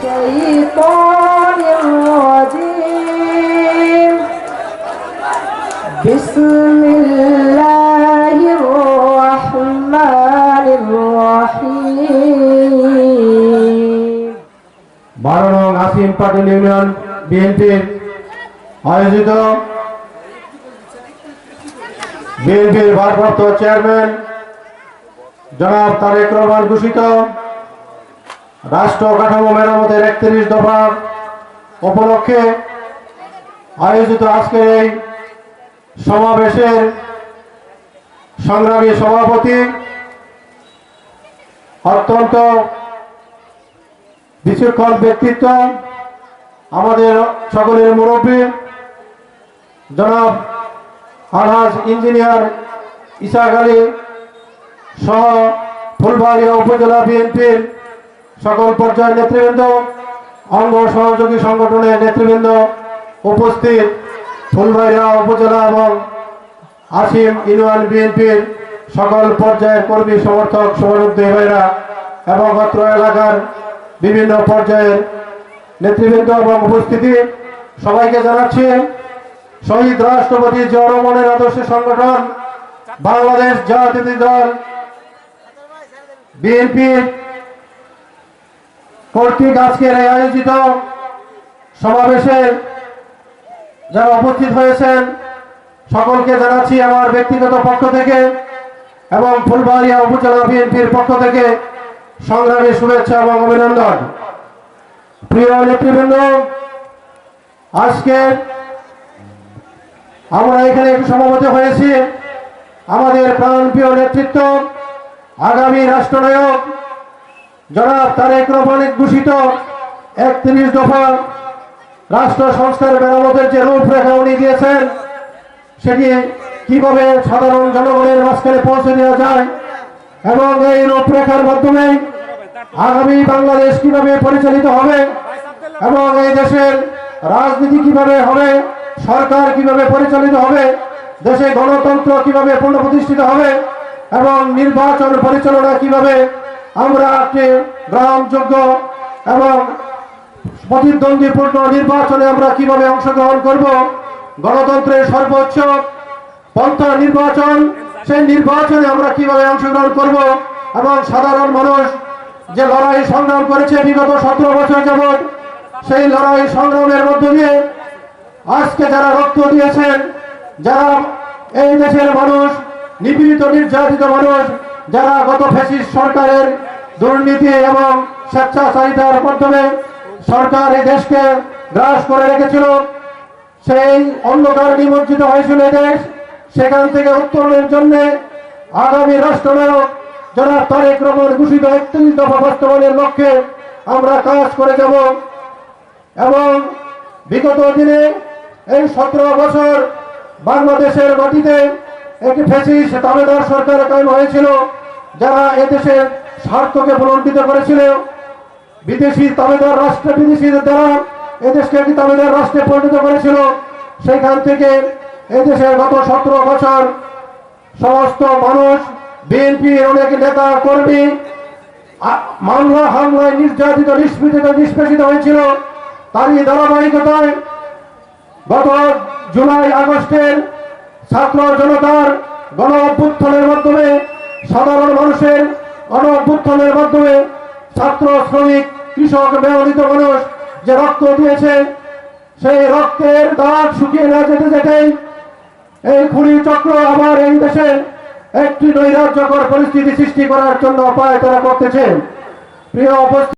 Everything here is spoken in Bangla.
الشيطان الرجيم بسم الله الرحمن الرحيم বারো নং আসিম পাটিল ইউনিয়ন বিএনপির আয়োজিত বিএনপির ভারপ্রাপ্ত চেয়ারম্যান জনাব তারেক রহমান ঘোষিত রাষ্ট্র কাঠামো মেরামতের একত্রিশ দফা উপলক্ষে আয়োজিত আজকের এই সমাবেশের সংগ্রামী সভাপতি অত্যন্ত বিচক্ষণ ব্যক্তিত্ব, আমাদের সকলের মুরব্বী, জনাব আলহাজ ইঞ্জিনিয়ার ইসাক আলী সহ ফুলবাড়িয়া উপজেলা বিএনপির সকল পর্যায়ের নেতৃবৃন্দ, অঙ্গ সহযোগী সংগঠনের নেতৃবৃন্দ উপস্থিত ফুলবাড়িয়া উপজেলা এবং আসিম ইউনিয়ন বিএনপির সকল পর্যায়ের কর্মী, সমর্থক সহযোদ্ধী ভাইরা এবং অত্র এলাকার বিভিন্ন পর্যায়ের নেতৃবৃন্দ এবং উপস্থিতি, সবাইকে জানাচ্ছি, শহীদ রাষ্ট্রপতি জিয়া রহমানের আদর্শ সংগঠন, বাংলাদেশ জাতীয় দল, বিএনপি কর্তৃক আজকের এই আয়োজিত সমাবেশে যারা উপস্থিত হয়েছেন, সকলকে জানাচ্ছি আমার ব্যক্তিগত পক্ষ থেকে এবং ফুলবাড়িয়া উপজেলা বিএনপির পক্ষ থেকে সংগ্রামী শুভেচ্ছা এবং অভিনন্দন। প্রিয় নেতৃবৃন্দ, আজকে আমরা এখানে সমাবেত হয়েছি। আমাদের প্রাণপ্রিয় নেতৃত্ব, আগামী রাষ্ট্রনায়ক জনাব তারেক রহমানের ঘোষিত একত্রিশ দফা রাষ্ট্র সংস্কার মেরামতের যে রূপরেখা উনি দিয়েছেন, সেটি কীভাবে সাধারণ জনগণের মাঝখানে পৌঁছে দেওয়া যায় এবং এই রূপরেখার মাধ্যমে আগামী বাংলাদেশ কীভাবে পরিচালিত হবে এবং এই দেশের রাজনীতি কীভাবে হবে, সরকার কীভাবে পরিচালিত হবে, দেশে গণতন্ত্র কীভাবে পুনঃপ্রতিষ্ঠিত হবে এবং নির্বাচন পরিচালনা কীভাবে আমরা একটি গ্রহণযোগ্য এবং প্রতিদ্বন্দ্বীপূর্ণ নির্বাচনে আমরা কীভাবে অংশগ্রহণ করব? গণতন্ত্রের সর্বোচ্চ পন্থা নির্বাচন, সেই নির্বাচনে আমরা কীভাবে অংশগ্রহণ করব? এবং সাধারণ মানুষ যে লড়াই সংগ্রাম করেছে বিগত সতেরো বছর যাবৎ, সেই লড়াই সংগ্রামের মধ্য দিয়ে আজকে যারা রক্ত দিয়েছেন, যারা এই দেশের মানুষ, নিপীড়িত, নির্যাতিত মানুষ যারা গত ফ্যাসিস্ট সরকারের দুর্নীতি এবং স্বেচ্ছাচারিতার মাধ্যমে সরকার এই দেশকে গ্রাস করে রেখেছিল, সেই অন্ধকার নিমজ্জিত হয়েছিল দেশ। সেখান থেকে উত্তরণের জন্য আগামী রাষ্ট্রনায়ক যারা তারেক রহমান ঘোষিত একত্রিশ দফা বাস্তবায়নের লক্ষ্যে আমরা কাজ করে যাব। এবং বিগত দিনে এই সতেরো বছর বাংলাদেশের মাটিতে একটি ফেসিস দাবেদার সরকার কায়েম হয়েছিল। যারা এদেশের স্বার্থকে পুনর্দিত করেছিল, বিদেশি তাবেদার রাষ্ট্র বিদেশিদের দ্বারা এদেশকে একটি তাবেদার রাষ্ট্রে পরিণত করেছিল সেখান থেকে এদেশের গত সতেরো বছর সমস্ত মানুষ বিএনপির অনেক নেতা, কর্মী মামলা, হামলায় নির্যাতিত নিষ্পেষিত নিষ্পেষিত হয়েছিল। তারই ধারাবাহিকতায় গত জুলাই আগস্টের ছাত্র জনতার গণ অভ্যুত্থানের মাধ্যমে সাধারণ মানুষের গণ অভ্যুত্থানের মাধ্যমে ছাত্র, শ্রমিক, কৃষক, ব্যবহৃত মানুষ যে রক্ত দিয়েছে, সেই রক্তের দাগ শুকিয়ে না যেতে যেতেই এই খুনি চক্র আবার এই দেশে একটি নৈরাজ্যকর পরিস্থিতি সৃষ্টি করার জন্য অপায় তারা করতেছে। প্রিয়